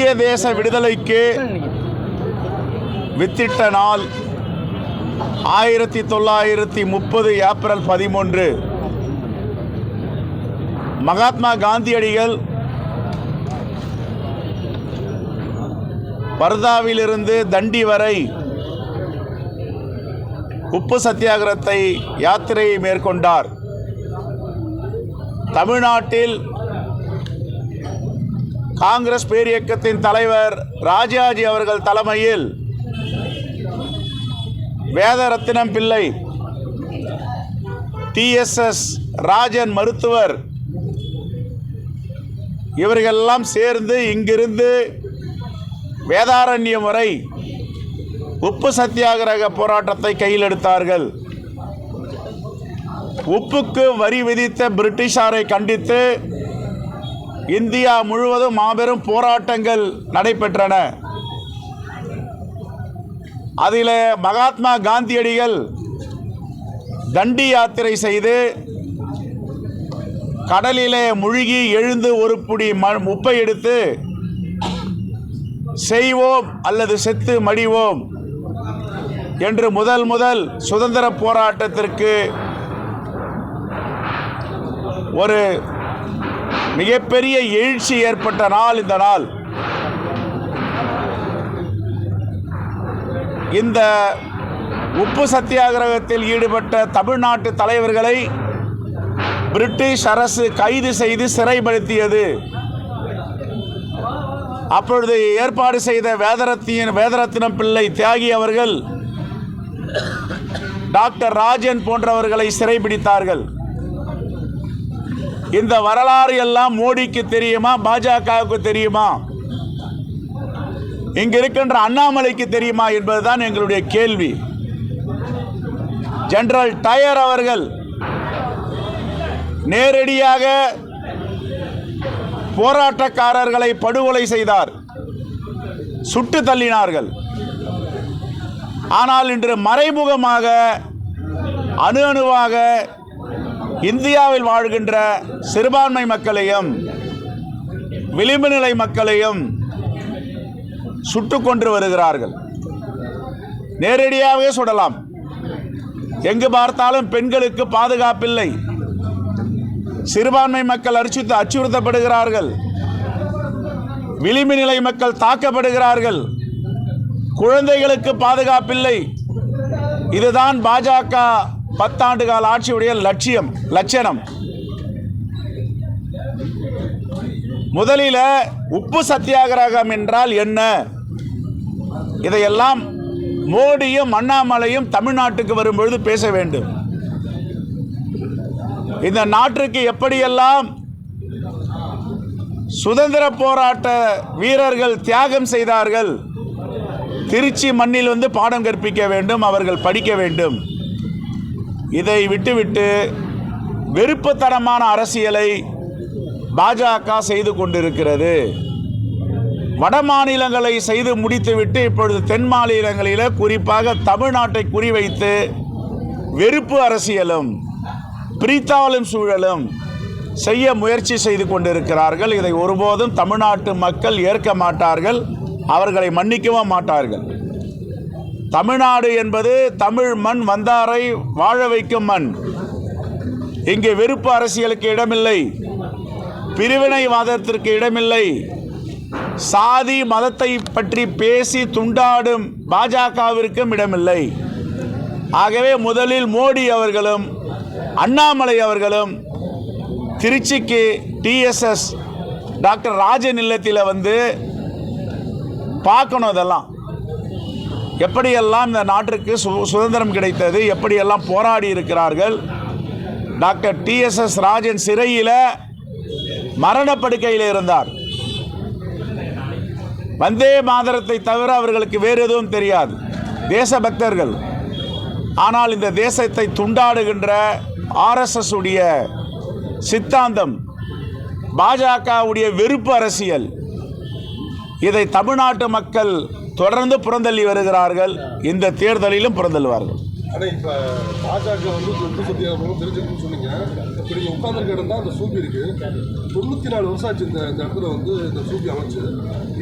இந்திய தேச விடுதலைக்கு வித்திட்ட நாள் ஆயிரத்தி தொள்ளாயிரத்தி முப்பது ஏப்ரல் பதிமூன்று. மகாத்மா காந்தியடிகள் பர்தாவிலிருந்து தண்டி வரை உப்பு சத்தியாகிரகத்தை யாத்திரையை மேற்கொண்டார். தமிழ்நாட்டில் காங்கிரஸ் பேரியக்கத்தின் தலைவர் ராஜாஜி அவர்கள் தலைமையில் வேதரத்தினம் பிள்ளை டிஎஸ்எஸ் ராஜன் மருத்துவர் இவர்களெல்லாம் சேர்ந்து இங்கிருந்து வேதாரண்யம் வரை உப்பு சத்தியாகிரக போராட்டத்தை கையில் எடுத்தார்கள். உப்புக்கு வரி விதித்த பிரிட்டிஷாரை கண்டித்து இந்தியா முழுவதும் மாபெரும் போராட்டங்கள் நடைபெற்றன. அதில் மகாத்மா காந்தியடிகள் தண்டி யாத்திரை செய்து கடலிலே முழுகி எழுந்து ஒரு புடி ம உப்பை எடுத்து செய்வோம் அல்லது செத்து மடிவோம் என்று முதல் முதல் சுதந்திர போராட்டத்திற்கு ஒரு மிகப்பெரிய எழுச்சி ஏற்பட்ட நாள் இந்த நாள். இந்த உப்பு சத்தியாகிரகத்தில் ஈடுபட்ட தமிழ்நாட்டு தலைவர்களை பிரிட்டிஷ் அரசு கைது செய்து சிறைப்படுத்தியது. அப்பொழுது ஏற்பாடு செய்த வேதரத்தின் வேதரத்தினம் பிள்ளை தியாகி அவர்கள் டாக்டர் ராஜன் போன்றவர்களை சிறைபிடித்தார்கள். இந்த வரலாறு எல்லாம் மோடிக்கு தெரியுமா? பாஜகவுக்கு தெரியுமா? இங்க இருக்கின்ற அண்ணாமலைக்கு தெரியுமா என்பதுதான் எங்களுடைய கேள்வி. ஜெனரல் டயர் அவர்கள் நேரடியாக போராட்டக்காரர்களை படுகொலை செய்தார். சுட்டு தள்ளினார்கள். ஆனால் இன்று மறைமுகமாக அணு அணுவாக இந்தியாவில் வாழ்கின்ற சிறுபான்மை மக்களையும் விளிம்பு நிலை மக்களையும் சுட்டு கொன்று வருகிறார்கள். நேரடியாகவே சுடலாம் எங்கு பார்த்தாலும் பெண்களுக்கு பாதுகாப்பில்லை. சிறுபான்மை மக்கள் அரிசித்து அச்சுறுத்தப்படுகிறார்கள். விளிம்பு நிலை மக்கள் தாக்கப்படுகிறார்கள். குழந்தைகளுக்கு பாதுகாப்பில்லை. இதுதான் பாஜக பத்தாண்டு கால ஆட்சியுடைய லட்சியம் லட்சணம். முதலில் உப்பு சத்தியாகிரகம் என்றால் என்ன? இதையெல்லாம் மோடியும் அண்ணாமலையும் தமிழ்நாட்டுக்கு வரும்பொழுது பேச வேண்டும். இந்த நாட்டிற்கு எப்படியெல்லாம் சுதந்திர போராட்ட வீரர்கள் தியாகம் செய்தார்கள் திருச்சி மண்ணில் வந்து பாடம் கற்பிக்க வேண்டும் அவர்கள் படிக்க வேண்டும். இதை விட்டுவிட்டு வெறுப்புத்தனமான அரசியலை பாஜக செய்து கொண்டிருக்கிறது. வட மாநிலங்களை செய்து முடித்துவிட்டு இப்பொழுது தென் மாநிலங்களில் குறிப்பாக தமிழ்நாட்டை குறிவைத்து வெறுப்பு அரசியலும் பிரித்தாளும் சூழலும் செய்ய முயற்சி செய்து கொண்டிருக்கிறார்கள். இதை ஒருபோதும் தமிழ்நாட்டு மக்கள் ஏற்க மாட்டார்கள். அவர்களை மன்னிக்கவும் மாட்டார்கள். தமிழ்நாடு என்பது தமிழ் மண் வந்தாரை வாழ வைக்கும் மண். இங்கே வெறுப்பு அரசியலுக்கு இடமில்லை. பிரிவினைவாதத்திற்கு இடமில்லை. சாதி மதத்தை பற்றி பேசி துண்டாடும் பாஜகவிற்கும் இடமில்லை. ஆகவே முதலில் மோடி அவர்களும் அண்ணாமலை அவர்களும் திருச்சிக்கு டிஎஸ்எஸ் டாக்டர் ராஜன் இல்லத்தில் வந்து பார்க்கணும் இதெல்லாம். எப்படியெல்லாம் இந்த நாட்டிற்கு சு சுதந்திரம் கிடைத்தது எப்படியெல்லாம் போராடி இருக்கிறார்கள் டாக்டர் டிஎஸ்எஸ் ராஜன் சிறையில் மரணப்படுக்கையில் இருந்தார். வந்தே மாதரத்தை தவிர அவர்களுக்கு வேறு எதுவும் தெரியாது. தேசபக்தர்கள். ஆனால் இந்த தேசத்தை துண்டாடுகின்ற ஆர்எஸ்எஸ் உடைய சித்தாந்தம் பாஜகவுடைய வெறுப்பு அரசியல் இதை தமிழ்நாட்டு மக்கள் தொடர்ந்து புறந்தள்ளி வருகிறார்கள். இந்த தேர்தலிலும் புறந்தள்ளுவார்கள். ஆனால் இப்போ பாஜக வந்து தொண்டு சத்தியாகவும் தெரிஞ்சுக்கணும்னு சொன்னீங்க. இப்போ நீங்கள் உட்காந்துருக்க இடம் தான் அந்த சூப்பி இருக்கு. தொண்ணூற்றி நாலு வருஷம் ஆச்சு இந்த இந்த இடத்துல வந்து இந்த சூப்பி அமைச்சு.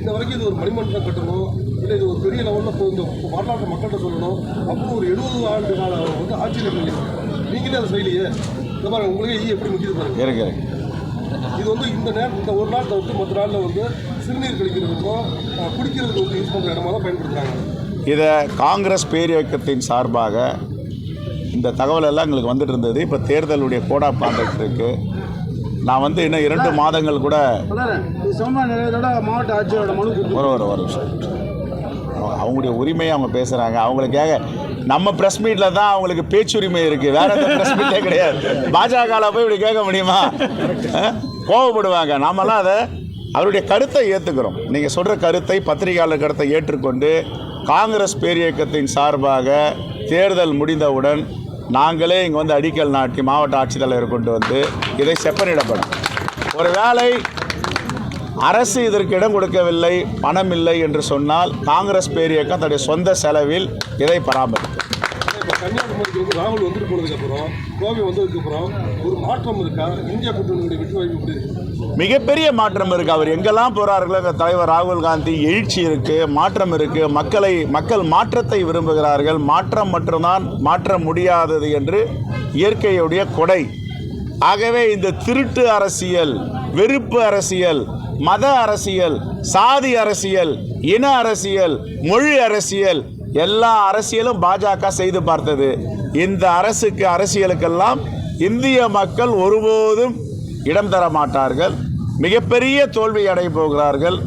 இன்ன வரைக்கும் இது ஒரு மணிமண்டலம் கட்டணும். இல்லை இது ஒரு பெரிய லெவலில் இப்போ இந்த வரலாற்று மக்கள்கிட்ட சொல்லணும். அப்புறம் ஒரு எழுபது ஆண்டு கால வந்து ஆட்சியில் இருக்கீங்க நீங்களே அதை செய்யலையே. இந்த பாருங்க உங்களுக்கே ஈ எப்படி முக்கியது பாருங்க இருக்கு இது வந்து இந்த நேரம் இந்த ஒரு நாள் தவிர்த்து மற்ற நாளில் வந்து சிறுநீர் கழிக்கிறதுக்கும் குடிக்கிறதுக்கு வந்து யூஸ் பண்ணுற இடமா தான் பயன்படுத்துகிறாங்க இதை காங்கிரஸ் பேரியக்கத்தின் சார்பாக இந்த தகவல் எல்லாம் எங்களுக்கு வந்துட்டு இருந்தது. இப்போ தேர்தலுடைய கோடா பார்த்துட்டு இருக்கு. நான் வந்து இன்னும் இரண்டு மாதங்கள் கூட மாவட்ட ஆட்சியரோட மனு ஒரு ஒரு. அவங்க- அவங்களுடைய உரிமையை அவங்க பேசுகிறாங்க அவங்களுக்காக நம்ம ப்ரெஸ் மீட்டில் தான் அவங்களுக்கு பேச்சுரிமை இருக்குது வேற எந்த ப்ரெஸ் மீட்டே கிடையாது. பாஜகவில் போய் இப்படி கேட்க முடியுமா? கோவப்படுவாங்க. நாமெல்லாம் அதை அவருடைய கருத்தை ஏற்றுக்கிறோம் நீங்கள் சொல்கிற கருத்தை பத்திரிகையாளர் கருத்தை ஏற்றுக்கொண்டு காங்கிரஸ் பேரியக்கத்தின் சார்பாக தேர்தல் முடிந்தவுடன் நாங்களே இங்கே வந்து அடிக்கல் நாட்டி மாவட்ட ஆட்சித்தலைவர் கொண்டு வந்து இதை செப்பனிடப்படும். ஒருவேளை அரசு இதற்கு இடம் கொடுக்கவில்லை பணம் இல்லை என்று சொன்னால் காங்கிரஸ் பேரியக்கம் தன்னுடைய சொந்த செலவில் இதை பராமரி கன்னியாகுமரிக்கு வந்து ராகுல் வந்துட்டு போனதுக்கப்புறம் கோவை வந்ததுக்கப்புறம் ஒரு மாற்றம் இருக்கா? இந்தியா கூட்டணியுடைய வெற்றி வாய்ப்பு எப்படி இருக்கு? மிகப்பெரிய மாற்றம் இருக்கு. அவர் எங்கெல்லாம் போறார்களோ எங்கள் தலைவர் ராகுல் காந்தி எழுச்சி இருக்கு மாற்றம் இருக்கு. மக்களை மக்கள் மாற்றத்தை விரும்புகிறார்கள். மாற்றம் மட்டும்தான் மாற்ற முடியாதது என்று இயற்கையுடைய கொடை. ஆகவே இந்த திருட்டு அரசியல் வெறுப்பு அரசியல் மத அரசியல் சாதி அரசியல் இன அரசியல் மொழி அரசியல் எல்லா அரசியலும் பாஜக செய்து பார்த்தது. இந்த அரசுக்கு அரசியலுக்கெல்லாம் இந்திய மக்கள் ஒருபோதும் இடம் தர மாட்டார்கள். மிகப்பெரிய தோல்வி அடைய போகிறார்கள்.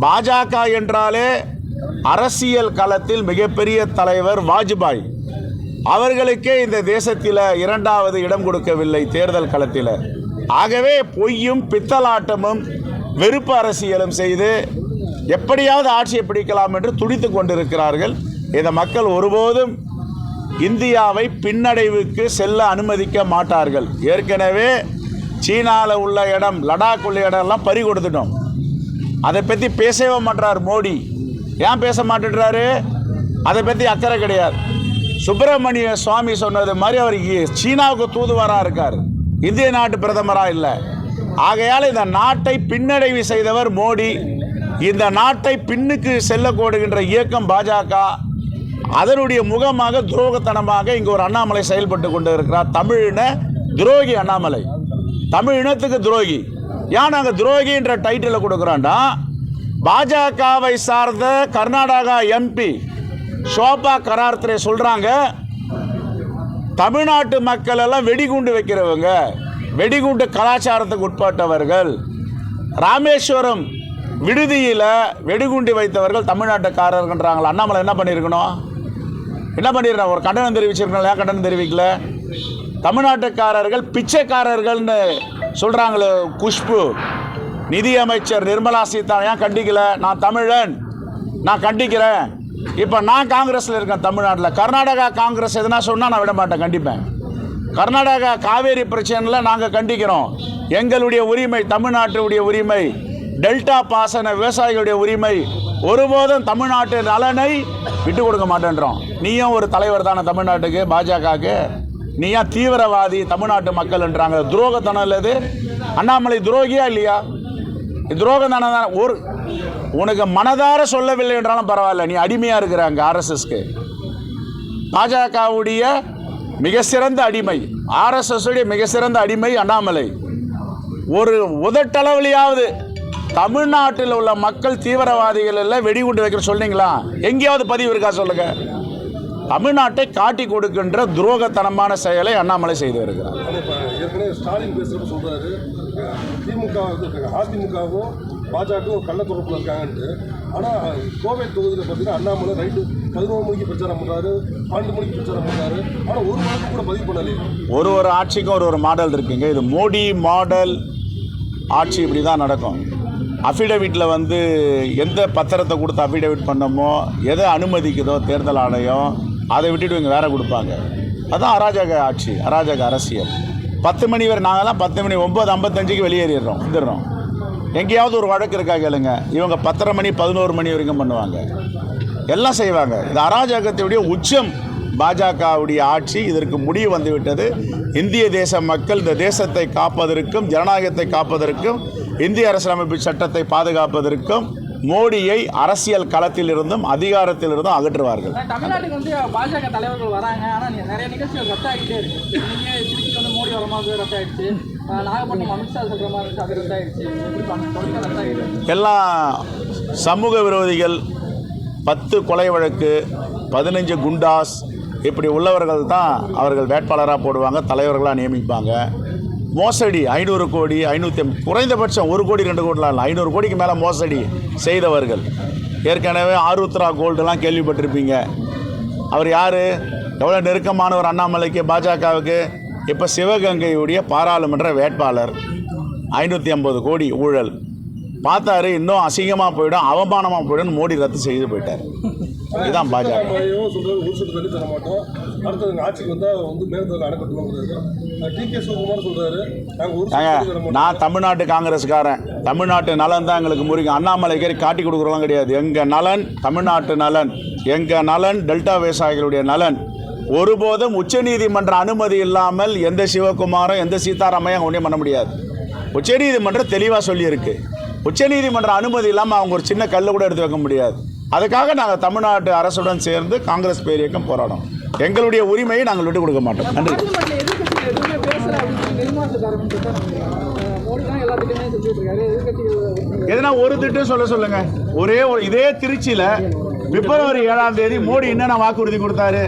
பாஜக என்றாலே அரசியல் களத்தில் மிகப்பெரிய தலைவர் வாஜ்பாய். அவர்களுக்கே இந்த தேசத்தில் இரண்டாவது இடம் கொடுக்கவில்லை தேர்தல் களத்தில். ஆகவே பொய்யும் பித்தலாட்டமும் வெறுப்பு அரசியலும் செய்து எப்படியாவது ஆட்சியை பிடிக்கலாம் என்று துடித்து கொண்டிருக்கிறார்கள். இந்த மக்கள் ஒருபோதும் இந்தியாவை பின்னடைவுக்கு செல்ல அனுமதிக்க மாட்டார்கள். ஏற்கனவே சீனாவில் உள்ள இடம் லடாக் உள்ள இடம்லாம் பறி கொடுத்துட்டோம். அதை பற்றி பேசவே மாட்டார் மோடி. ஏன் பேச மாட்டேறாரு அதை பற்றி அக்கறை கிடையாது. சுப்பிரமணிய சுவாமி சொன்னது மாதிரி அவர் சீனாவுக்கு தூதுவராக இருக்கார். இந்திய நாட்டு பிரதமராக இல்லை. ஆகையால் இந்த நாட்டை பின்னடைவு செய்தவர் மோடி. இந்த நாட்டை பின்னுக்கு செல்ல கோடுகின்ற இயக்கம் பாஜக அதனுடைய முகமாக துரோகத்தனமாக இங்கே ஒரு அண்ணாமலை செயல்பட்டு கொண்டு இருக்கிறார் தமிழின துரோகி அண்ணாமலை. தமிழ் இனத்துக்கு துரோகி. ஏன் நாங்கள் துரோகின்ற டைட்டிலை கொடுக்குறோன்னா பாஜகவை சார்ந்த கர்நாடகா எம்பி ஷோபா கரார்த்தரே சொல்கிறாங்க தமிழ்நாட்டு மக்கள் எல்லாம் வெடிகுண்டு வைக்கிறவங்க வெடிகுண்டு கலாச்சாரத்துக்கு உட்பட்டவர்கள். ராமேஸ்வரம் விடுதியில் வெடிகுண்டி வைத்தவர்கள் தமிழ்நாட்டுக்காரர்கள்ன்றாங்களா? அண்ணாமலை என்ன பண்ணியிருக்கணும்? என்ன பண்ணிடுறேன் ஒரு கண்டனம் தெரிவிச்சிருக்கணும் ஏன் கண்டனம் தெரிவிக்கல. தமிழ்நாட்டுக்காரர்கள் பிச்சைக்காரர்கள்னு சொல்கிறாங்களே குஷ்பு. நிதியமைச்சர் நிர்மலா சீதாராமன் ஏன் கண்டிக்கல? நான் தமிழன் நான் கண்டிக்கிறேன். இப்போ நான் காங்கிரஸில் இருக்கேன் தமிழ்நாட்டில். கர்நாடகா காங்கிரஸ் எதுனா சொன்னால் நான் விட மாட்டேன் கண்டிப்பேன். கர்நாடகா காவேரி பிரச்சனையில் நாங்கள் கண்டிக்கிறோம். எங்களுடைய உரிமை தமிழ்நாட்டுடைய உரிமை. டெல்டா பாசன விவசாயிகளுடைய உரிமை ஒருபோதும் தமிழ்நாட்டு நலனை விட்டு கொடுக்க மாட்டேன்றோம். நீயும் ஒரு தலைவர் தானே தமிழ்நாட்டுக்கு பாஜகவுக்கு. நீ ஏன் தீவிரவாதி தமிழ்நாட்டு மக்கள்ன்றாங்க. துரோகத்தனம் இல்லது அண்ணாமலை துரோகியா இல்லையா? இது துரோகம் தானே ஒரு உனக்கு மனதார சொல்லவில்லை என்றாலும் பரவாயில்ல. நீ அடிமையாக இருக்கிறாங்க ஆர்எஸ்எஸ்க்கு. பாஜகவுடைய மிக சிறந்த அடிமை ஆர்எஸ்எஸ் உடைய மிக சிறந்த அடிமை அண்ணாமலை. ஒரு உதட்டளவுலையாவது தமிழ்நாட்டில் உள்ள மக்கள் தீவிரவாதிகள் எல்லாம் வெடிகுண்டு வைக்கிற சொன்னீங்களா எங்கேயாவது பதிவு இருக்கா சொல்லுங்க. தமிழ்நாட்டை காட்டி கொடுக்கின்ற துரோகத்தனமான செயலை அண்ணாமலை செய்து வருகிறார். ஸ்டாலின் பேசுகிறப்ப சொல்கிறாரு திமுக அதிமுகவும் பாஜகவும் கள்ளத்தொடர்பில் இருக்காங்கன்ட்டு. ஆனால் கோவை தொகுதியில் பார்த்தீங்கன்னா அண்ணாமலை நைட்டு பதினோரு மணிக்கு பிரச்சாரம் பண்ணுறாரு பன்னெண்டு மணிக்கு பிரச்சாரம் பண்ணுறாரு ஆனால் ஒரு வாரம் கூட பதிவு பண்ணலையே. ஒரு ஒரு ஆட்சிக்கும் ஒரு ஒரு மாடல் இருக்குங்க. இது மோடி மாடல் ஆட்சி இப்படி தான் நடக்கும். அஃபிடவிட்டில் வந்து எந்த பத்திரத்தை கொடுத்து அஃபிடவிட் பண்ணமோ எதை அனுமதிக்குதோ தேர்தல் ஆணையம் அதை விட்டுட்டு இவங்க வேற கொடுப்பாங்க. அதுதான் அராஜக ஆட்சி அராஜக அரசியல். பத்து மணி வரை நாங்கெல்லாம் பத்து மணி ஒம்பது ஐம்பத்தஞ்சுக்கு வெளியேறிடுறோம் வந்துடுறோம். எங்கேயாவது ஒரு வழக்கு இருக்கா கேளுங்க. இவங்க பத்தரை மணி பதினோரு மணி வரைக்கும் பண்ணுவாங்க. எல்லாம் செய்வாங்க. இந்த அராஜகத்துடைய உச்சம். பாஜகவுடைய ஆட்சி இதற்கு முடிவு வந்துவிட்டது. இந்திய தேச மக்கள் இந்த தேசத்தை காப்பதற்கும் ஜனநாயகத்தை காப்பதற்கும் இந்திய அரசியலமைப்பு சட்டத்தை பாதுகாப்பதற்கும் மோடியை அரசியல் களத்திலிருந்தும் அதிகாரத்திலிருந்தும் அகற்றுவார்கள். ஆனா தமிழ்நாட்டுக்கு வந்து பாஜக தலைவர்கள் வராங்க. நிறைய நிகழ்ச்சிகள் ரத்தாகிட்டே இருக்கு. நீங்க திருச்சி வந்து மோடி வரும்போது ரத்தாயிடுச்சு. ஆஹ் நாகப்பட்டினம் அமித்ஷா சொல்ற மாதிரி அது எல்லாம் சமூக விரோதிகள் பத்து கொலை வழக்கு பதினஞ்சு குண்டாஸ் இப்படி உள்ளவர்கள் தான் அவர்கள் வேட்பாளராக போடுவாங்க தலைவர்களாக நியமிப்பாங்க. மோசடி ஐநூறு கோடி ஐநூற்றி குறைந்தபட்சம் ஒரு கோடி ரெண்டு கோடிலாம் இல்லை. ஐநூறு கோடிக்கு மேலே மோசடி செய்தவர்கள். ஏற்கனவே ஆருத்ரா கோல்டுலாம் கேள்விப்பட்டிருப்பீங்க. அவர் யார்? எவ்வளோ நெருக்கமானவர் அண்ணாமலைக்கு பாஜகவுக்கு? இப்போ சிவகங்கையுடைய பாராளுமன்ற வேட்பாளர். ஐநூற்றி ஐம்பது கோடி ஊழல். பார்த்தாரு இன்னும் அசிங்கமாக போயிடும் அவமானமாக போயிடும் மோடி ரத்து செய்து போயிட்டார். இதுதான் பாஜக. சொட்டு தண்ணி தர மாட்டோம். அடுத்தது ஆட்சிக்கு வந்தா வந்து மேற்கொள்ள அணை கட்டுவோங்கிறாரு டி கே சிவகுமார் சொல்றாரு நாங்க ஒரு சொட்டு தண்ணி தர ஏங்க மாட்டோம். நான் தமிழ்நாட்டு காங்கிரஸ்காரன். தமிழ்நாட்டு நலன் தான் எங்களுக்கு முறிக்கும் அண்ணாமலை கேரி காட்டி கொடுக்குறோம் கிடையாது. எங்கள் நலன் தமிழ்நாட்டு நலன். எங்கள் நலன் டெல்டா விவசாயிகளுடைய நலன். ஒருபோதும் உச்சநீதிமன்ற அனுமதி இல்லாமல் எந்த சிவகுமாரும் எந்த சீதாராமையும் ஒன்றும் பண்ண முடியாது. உச்சநீதிமன்றம் தெளிவாக சொல்லியிருக்கு. உச்சநீதிமன்ற அனுமதி இல்லாமல் அவங்க ஒரு சின்ன கல்லை கூட எடுத்து வைக்க முடியாது. அதுக்காக நாங்கள் தமிழ்நாட்டு அரசுடன் சேர்ந்து காங்கிரஸ் பேரியக்கம் போராடும் எங்களுடைய உரிமையை நாங்கள் விட்டு கொடுக்க மாட்டோம். நன்றி. எதனா ஒரு திட்டம் சொல்ல சொல்லுங்க. ஒரே ஒரு இதே திருச்சியில பிப்ரவரி ஏழாம் தேதி மோடி என்னென்ன வாக்குறுதி கொடுத்தாரு?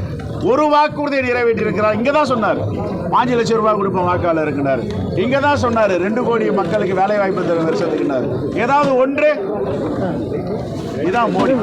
ஒரு வாக்குறுதியை நிறைவேற்றி இருக்கிறார் தான் சொன்னார். பாஞ்சு லட்சம் ரூபாய் கொடுப்போம் வாக்காளர் இருக்கிறார் இங்கே தான் சொன்னார். ரெண்டு கோடி மக்களுக்கு வேலை வாய்ப்பு தர வருஷத்துக்குனாரு ஏதாவது ஒன்று? இதான் மோடி.